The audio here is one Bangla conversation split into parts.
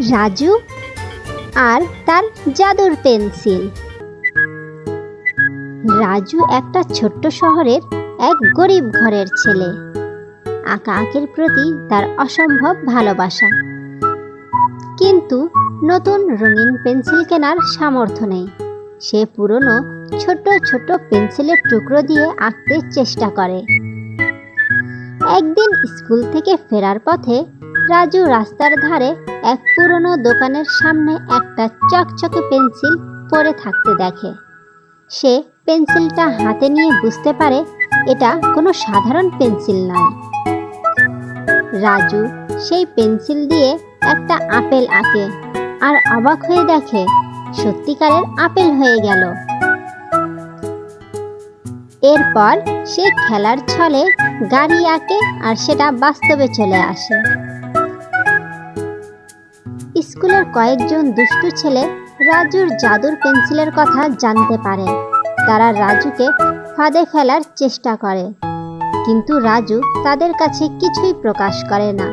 রাজু আর তার জাদুর পেন্সিল। রাজু একটা ছোট্ট শহরের এক গরিব ঘরের ছেলে। আঁকা আঁকির প্রতি তার অসম্ভব ভালোবাসা। কিন্তু নতুন রঙিন পেন্সিল কেনার সামর্থ্য নেই। সে পুরনো ছোট ছোট পেন্সিলের টুকরো দিয়ে আঁকতে চেষ্টা করে। একদিন স্কুল থেকে ফেরার পথে রাজু রাস্তার ধারে এক পুরনো দোকানের সামনে একটা চকচকে পেন্সিল পড়ে থাকতে দেখে। সে পেন্সিলটা হাতে নিয়ে বুঝতে পারে এটা কোনো সাধারণ পেন্সিল নয়। রাজু সেই পেন্সিল দিয়ে একটা আপেল আঁকে আর অবাক হয়ে দেখে, সত্যিকারের আপেল হয়ে গেল। এরপর সে খেলার ছলে গাড়ি আঁকে আর সেটা বাস্তবে চলে আসে। স্কুলের কয়েকজন দুষ্টু ছেলে রাজুর জাদুর পেন্সিলের কথা জানতে পারে। তারা রাজুকে ফাঁদে ফেলার চেষ্টা করে। কিন্তু রাজু তাদের কাছে কিছুই প্রকাশ করে না।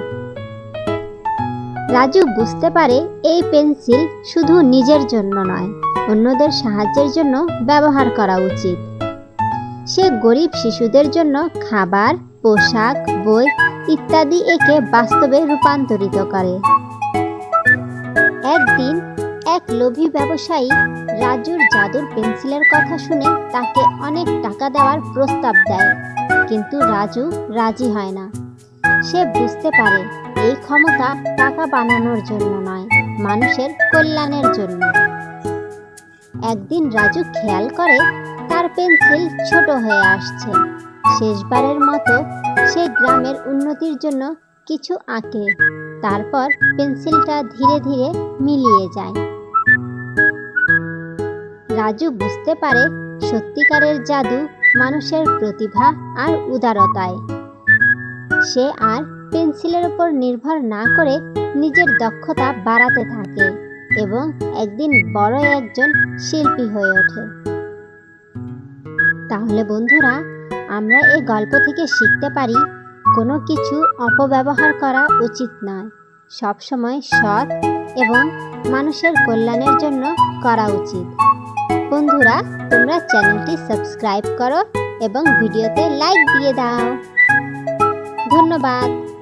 রাজু বুঝতে পারে এই পেন্সিল শুধু নিজের জন্য নয়, অন্যদের সাহায্যের জন্য ব্যবহার করা উচিত। সে গরিব শিশুদের জন্য খাবার, পোশাক, বই ইত্যাদি একে বাস্তবে রূপান্তরিত করে। একদিন এক লোভী ব্যবসায়ী রাজুর জাদুর পেন্সিলের কথা শুনে তাকে অনেক টাকা দেওয়ার প্রস্তাব দেয়। কিন্তু রাজু রাজি হয় না। সে বুঝতে পারে এই ক্ষমতা টাকা বানানোর জন্য নয়, মানুষের কল্যাণের জন্য। একদিন রাজু খেয়াল করে তার পেন্সিল ছোট হয়ে আসছে। শেষবারের মতো সে গ্রামের উন্নতির জন্য কিছু আঁকে। তারপর পেন্সিলটা ধীরে ধীরে মিলিয়ে যায়। রাজু বুঝতে পারে সত্যিকারের জাদু মানুষের প্রতিভা আর উদারতায়। সে আর পেন্সিলের উপর নির্ভর না করে নিজের দক্ষতা বাড়াতে থাকে এবং একদিন বড় একজন শিল্পী হয়ে ওঠে। তাহলে বন্ধুরা, আমরা এই গল্প থেকে শিখতে পারি, কোনো কিছু অপব্যবহার করা উচিত নয়। সবসময় সৎ এবং মানুষের কল্যাণের জন্য করা উচিত। বন্ধুরা, তোমরা চ্যানেলটি সাবস্ক্রাইব করো এবং ভিডিওতে লাইক দিয়ে দাও। ধন্যবাদ।